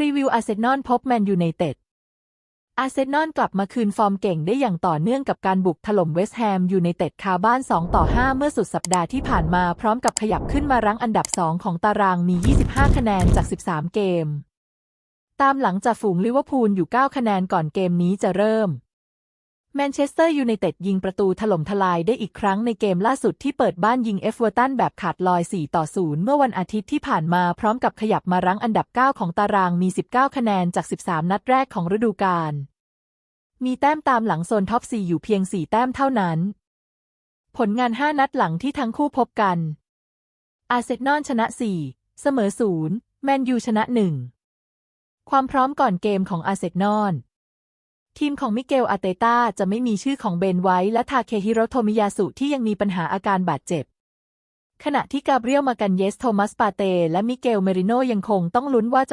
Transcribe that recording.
พรีวิวอาร์เซนอลพบแมนยูไนเต็ด อาร์เซนอลกลับมาคืนฟอร์มเก่งได้อย่างต่อเนื่องกับการบุกถล่มเวสต์แฮมยูไนเต็ดคาบ้าน 2 ต่อ 5 เมื่อสุดสัปดาห์ที่ผ่านมาพร้อมกับขยับขึ้นมารั้งอันดับ 2 ของตารางมี 25 คะแนนจาก 13 เกม ตามหลังจากฝูงลิเวอร์พูลอยู่ 9 คะแนนก่อนเกมนี้จะเริ่ม แมนเชสเตอร์ยูไนเต็ดยิงประตูถล่มทลายได้อีกครั้งในเกมล่าสุดที่เปิดบ้านยิงเอฟเวอร์ตันแบบขาดลอย 4 ต่อ 0 เมื่อวันอาทิตย์ที่ผ่านมาพร้อมกับขยับมารั้งอันดับ 9 ของตารางมี 19 คะแนนจาก 13 นัดแรกของฤดูกาล มีแต้มตามหลังโซนท็อป 4 อยู่เพียง 4 แต้มเท่านั้น ผลงาน 5 นัดหลังที่ทั้งคู่พบกัน อาร์เซนอลชนะ 4 เสมอ 0 แมนยูชนะ 1 ความพร้อมก่อนเกมของอาร์เซนอล ทีมของมิเกลอาเตตาจะไม่มีชื่อของเบนไว้ และทาเคฮิโรโทมิยาสุที่ยังมีปัญหาอาการบาดเจ็บ ขณะที่กาเบรียลมากันเยสโทมัสปาเต และมิเกลเมริโนยังคงต้องลุ้นว่าจะ